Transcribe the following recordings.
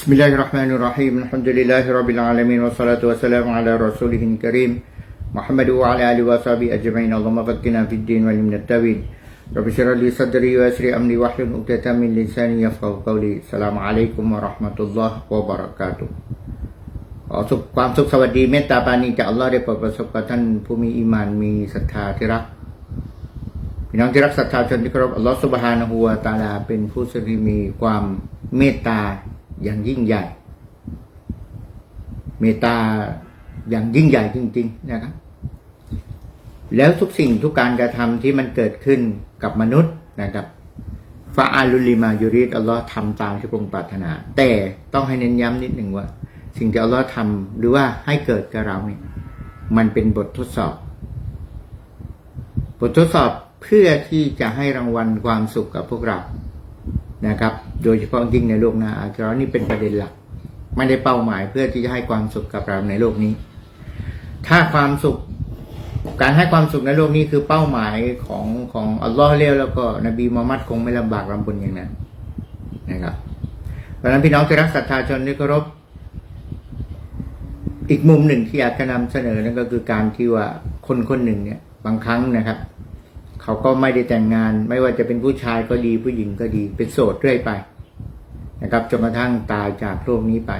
بسم الله الرحمن الرحيم الحمد لله رب العالمين والصلاة والسلام على رسوله الكريم محمد وعلى آله وصحبه أجمعين اللهم فقنا في الدين والعلم التوين رب اشرح لي صدري ويسر أمري واحلل عقدة من لساني يفقهوا قولي السلام عليكم ورحمة الله وبركاته ขอสุขความสุขสวัสดีเมตตาปรานีจากอัลลอฮ์ได้โปรดประสบกับท่านผู้มีอีหมานมีศรัทธาที่รัก พี่น้องที่รักศรัทธาชนที่เคารพอัลลอฮ์สุบฮานะฮูวะตะอาลาเป็นผู้ที่มีความเมตตา อย่างยิ่งใหญ่ เมตตาอย่างยิ่งใหญ่จริง ๆ นะครับ แล้วทุกสิ่งทุกการกระทำที่มันเกิดขึ้นกับมนุษย์นะครับฟาอาลุลิมายูริดอัลลอฮ์ทำตามที่พระองค์ปรารถนา แต่ต้องให้เน้นย้ำนิดหนึ่งว่า สิ่งที่อัลลอฮ์ทำหรือว่าให้เกิดกับเราเนี่ยมันเป็นบททดสอบ บททดสอบเพื่อที่จะให้รางวัลความสุขกับพวกเรา นะครับ โดยเฉพาะยิ่งในโลกหน้าอาครานี่เป็นประเด็นหลัก ไม่ได้เป้าหมายเพื่อที่จะให้ความสุขกับเราในโลกนี้ ถ้าความสุข การให้ความสุขในโลกนี้คือเป้าหมายของของอัลลอฮ์เลี้ยวแล้วก็นบีมูฮัมมัดคงไม่ลำบากลำบนอย่างนั้นนะครับเพราะฉะนั้นพี่น้องที่รักศรัทธาชนที่เคารพอีกมุมหนึ่งที่อยากจะนำเสนอนั่นก็คือการที่ว่าคนคนหนึ่งเนี่ย บางครั้งนะครับ เขาก็ไม่ได้แต่งงาน ไม่ว่าจะเป็นผู้ชายก็ดีผู้หญิงก็ดี เป็นโสดเรื่อยไปนะครับจนกระทั่งตายจากโลกนี้ไป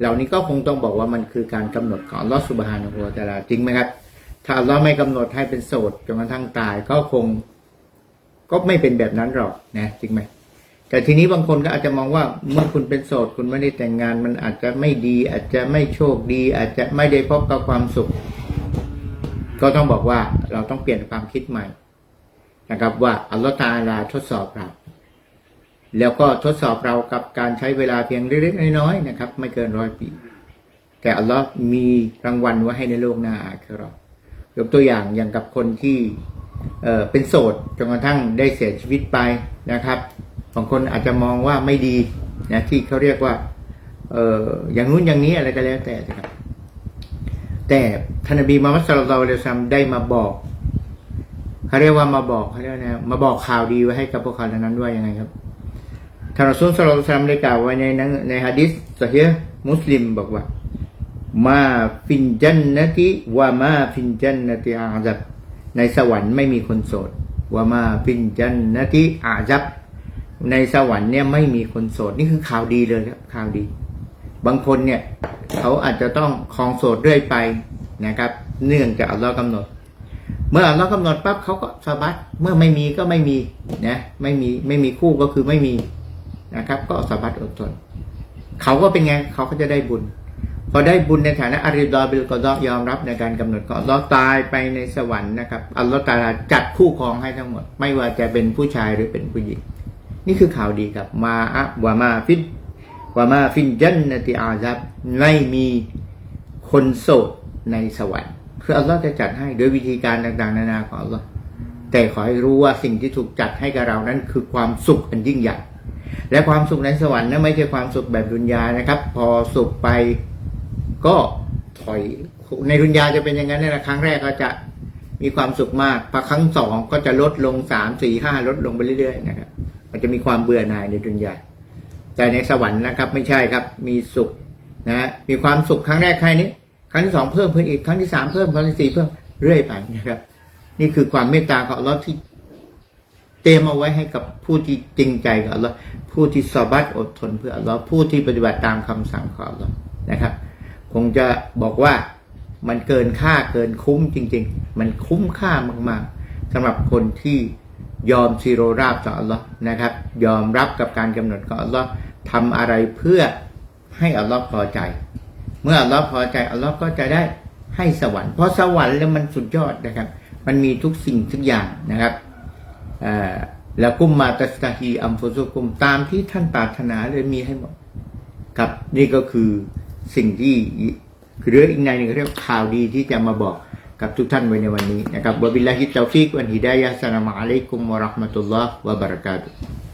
เหล่านี้ก็คงต้องบอกว่ามันคือการกำหนดของลอสุบฮานะฮูวะตะอาลาจริงไหมครับ ถ้าเราไม่กำหนดให้เป็นโสดจนกระทั่งตายก็คง ก็ไม่เป็นแบบนั้นหรอกนะจริงไหมแต่ทีนี้บางคนก็อาจจะมองว่าเมื่อคุณเป็นโสดคุณไม่ได้แต่งงาน มันอาจจะไม่ดี อาจจะไม่โชคดี อาจจะไม่ได้พบกับความสุข ก็ต้องบอกว่าเราต้องเปลี่ยนความคิดใหม่นะครับว่าอัลลอฮฺตาลาทดสอบเราแล้วก็ทดสอบเรากับการใช้เวลาเพียงเล็กๆน้อยๆนะครับ ไม่เกินร้อยปี แต่อัลลอฮ์มีรางวัลไว้ให้ในโลกหน้าอาคเรายกตัวอย่างอย่างกับคนที่เออเป็นโสดจนกระทั่งได้เสียชีวิตไปนะครับบางคนอาจจะมองว่าไม่ดีนะที่เขาเรียกว่าเอออย่างนู้นอย่างนี้อะไรก็แล้วแต่นะครับ แต่ท่านนบีมุฮัมมัดสุลลัลลอฮุอะลัยฮิวะซัมได้มาบอกเขาเรียกว่ามาบอกเขาเรียกนะมาบอกข่าวดีไว้ให้กับพวกเขาทั้งนั้นว่ายังไงครับท่านอซูลสุลลัลลอฮุลัยฮิวะซัมได้กล่าวไว้ในนังในฮะดิษสะฮีฮ์มุสลิมบอกว่า มาฟินจันนติว่ามาฟินจันนติอาซับในสวรรค์ไม่มีคนโสดว่ามาฟินจันนติอาซับในสวรรค์เนี่ยไม่มีคนโสดนี่คือข่าวดีเลยครับข่าวดี บางคนเนี่ย เขาอาจจะต้องคลองโสดเรื่อยไปนะครับ เนื่องจากอัลลอฮ์กำหนด เมื่ออัลลอฮ์กำหนดปั๊บเขาก็สบัดเมื่อไม่มีก็ไม่มีนะไม่มีไม่มีคู่ก็คือไม่มีนะครับ ก็สบัดอดทนเขาก็เป็นไงเขาก็จะได้บุญ พอได้บุญในฐานะอาริดอบิลกอดอยอมรับในการกำหนดของอัลลอฮ์ตายไปในสวรรค์นะครับอัลลอฮ์ตาลาจัดคู่ครองให้ทั้งหมด ไม่ว่าจะเป็นผู้ชายหรือเป็นผู้หญิง นี่คือข่าวดีครับมาอะวามาฟิด วามาฟินจันนติอาซับไม่มีคนโสดในสวรรค์คืออัลลอฮ์จะจัดให้โดยวิธีการต่างๆ นานาของอัลลอฮ์แต่ขอให้รู้ว่าสิ่งที่ถูกจัดให้กับเรานั้นคือความสุขอันยิ่งใหญ่ และความสุขในสวรรค์นั้นไม่ใช่ความสุขแบบดุนยานะครับ พอสุขไปก็ถอยในดุนยาจะเป็นอย่างนั้นนะครั้งแรกก็จะมีความสุขมากพอครั้งสองก็จะลดลงสามสี่ห้าลดลงไปเรื่อยๆนะครับมันจะมีความเบื่อหน่ายในดุนยา แต่ในสวรรค์นะครับ ไม่ใช่ครับ มีสุขนะมีความสุขครั้งแรกแค่นี้ ครั้งที่สองเพิ่มเพิ่มอีกครั้งที่สามเพิ่มครั้งที่สี่เพิ่มเรื่อยไปนะครับ นี่คือความเมตตาของอัลลอฮ์ที่เตรียมเอาไว้ให้กับผู้ที่จริงใจกับอัลลอฮ์ผู้ที่สบัดอดทนเพื่ออัลลอฮ์ผู้ที่ปฏิบัติตามคำสั่งของอัลลอฮ์นะครับ คงจะบอกว่ามันเกินค่าเกินคุ้มจริง ๆ มันคุ้มค่ามากๆสำหรับคนที่ยอมซีโรราบต่ออัลลอฮ์นะครับ ยอมรับกับการกำหนดของอัลลอฮ์ ทำอะไรเพื่อให้อัลลอฮ์พอใจ เมื่ออัลลอฮ์พอใจอัลลอฮ์ก็จะได้ให้สวรรค์เพราะสวรรค์แล้วมันสุดยอดนะครับ มันมีทุกสิ่งทุกอย่างนะครับแล้วกุมมาตัสตาฮีอัมฟุซุกุมตามที่ท่านปรารถนาเลยมีให้หมดครับนี่ก็คือสิ่งที่เรื่องอีกในหนึ่งเรียกข่าวดีที่จะมาบอกกับทุกท่านไว้ในวันนี้นะครับวะบิลลาฮิตตาฟิกวันฮิดายะสลามอะลัยกุมวะราะห์มะตุลลอฮ์วะบะเราะกาตุฮ์